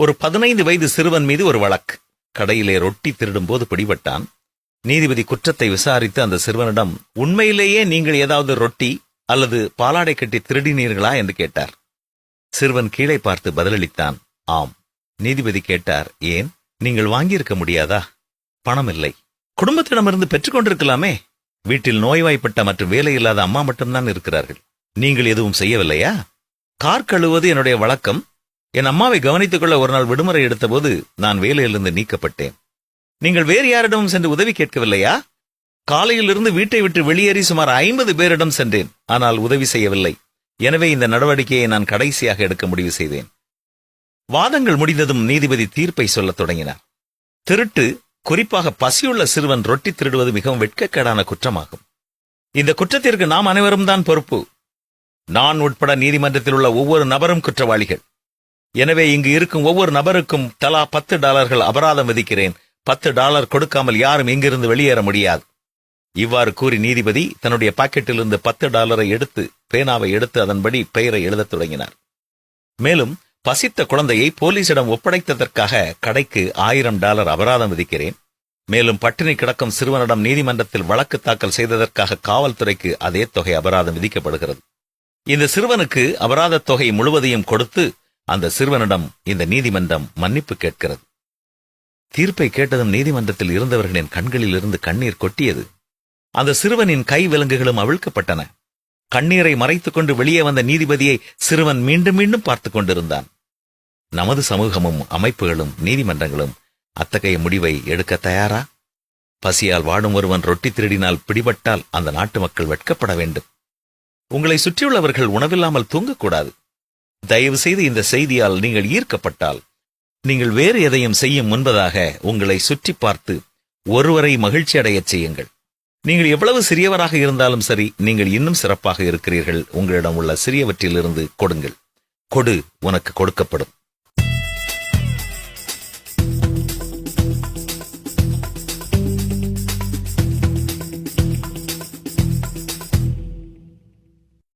ஒரு பதினைந்து வயது சிறுவன் மீது ஒரு வழக்கு. கடையிலே ரொட்டி திருடும்போது பிடிபட்டான். நீதிபதி குற்றத்தை விசாரித்து அந்த சிறுவனிடம் உண்மையிலேயே நீங்கள் ஏதாவது ரொட்டி அல்லது பாலாடை கட்டி திருடினீர்களா? என்று கேட்டார். சிறுவன் கீழே பார்த்து பதிலளித்தான் ஆம். நீதிபதி கேட்டார் ஏன்? நீங்கள் வாங்கியிருக்க முடியாதா? பணம் இல்லை. குடும்பத்திடமிருந்து பெற்றுக்கொண்டிருக்கலாமே வீட்டில் நோய்வாய்ப்பட்ட மற்றும் வேலை இல்லாத அம்மா மட்டும்தான் இருக்கிறார்கள். நீங்கள் எதுவும் செய்யவில்லையா? கார் கழுவது என்னுடைய வழக்கம். என் அம்மாவை கவனித்துக் கொள்ள ஒரு நாள் விடுமுறை எடுத்தபோது நான் வேலையிலிருந்து நீக்கப்பட்டேன். நீங்கள் வேறு யாரிடமும் சென்று உதவி கேட்கவில்லையா? காலையிலிருந்து வீட்டை விட்டு வெளியேறி சுமார் ஐம்பது பேரிடம் சென்றேன். ஆனால் உதவி செய்யவில்லை. எனவே இந்த நடவடிக்கையை நான் கடைசியாக எடுக்க முடிவு செய்தேன். வாதங்கள் முடிந்ததும் நீதிபதி தீர்ப்பை சொல்லத் தொடங்கினார். திருட்டு குறிப்பாக பசியுள்ள சிறுவன் ரொட்டி திருடுவது மிகவும் வெட்கக்கேடான குற்றமாகும். இந்த குற்றத்திற்கு நாம் அனைவரும் தான் பொறுப்பு. நான் உட்பட நீதிமன்றத்தில் உள்ள ஒவ்வொரு நபரும் குற்றவாளிகள். எனவே இங்கு இருக்கும் ஒவ்வொரு நபருக்கும் தலா பத்து டாலர்கள் அபராதம் விதிக்கிறேன். பத்து டாலர் கொடுக்காமல் யாரும் இங்கிருந்து வெளியேற முடியாது. இவ்வாறு கூறி நீதிபதி தன்னுடைய பாக்கெட்டிலிருந்து பத்து டாலரை எடுத்து பேனாவை எடுத்து அதன்படி பெயரை எழுதத் தொடங்கினார். மேலும் பசித்த குழந்தையை போலீசிடம் ஒப்படைத்ததற்காக கடைக்கு ஆயிரம் டாலர் அபராதம் விதிக்கிறேன். மேலும் பட்டினி கிடக்கும் சிறுவனிடம் நீதிமன்றத்தில் வழக்கு தாக்கல் செய்ததற்காக காவல்துறைக்கு அதே தொகை அபராதம் விதிக்கப்படுகிறது. இந்த சிறுவனுக்கு அபராதத் தொகை முழுவதையும் கொடுத்து அந்த சிறுவனிடம் இந்த நீதிமன்றம் மன்னிப்பு கேட்கிறது. தீர்ப்பை கேட்டதும் நீதிமன்றத்தில் இருந்தவர்களின் கண்களில் இருந்து கண்ணீர் கொட்டியது. அந்த சிறுவனின் கை விலங்குகளும் அவிழ்க்கப்பட்டன. கண்ணீரை மறைத்துக் கொண்டு வெளியே வந்த நீதிபதியை சிறுவன் மீண்டும் மீண்டும் பார்த்துக் கொண்டிருந்தான். நமது சமூகமும் அமைப்புகளும் நீதிமன்றங்களும் அத்தகைய முடிவை எடுக்க தயாரா? பசியால் வாடும் ஒருவன் ரொட்டி திருடினால் பிடிபட்டால் அந்த நாட்டு மக்கள் வெட்கப்பட வேண்டும். உங்களை சுற்றியுள்ளவர்கள் உணவில்லாமல் தூங்கக்கூடாது. தயவு செய்து இந்த செய்தியால் நீங்கள் ஈர்க்கப்பட்டால் நீங்கள் வேறு எதையும் செய்யும் முன்பதாக உங்களை சுற்றி பார்த்து ஒருவரை மகிழ்ச்சி அடையச் செய்யுங்கள். நீங்கள் எவ்வளவு சிறியவராக இருந்தாலும் சரி நீங்கள் இன்னும் சிறப்பாக இருக்கிறீர்கள். உங்களிடம் உள்ள சிறியவற்றிலிருந்து கொடுங்கள். கொடு உனக்கு கொடுக்கப்படும்.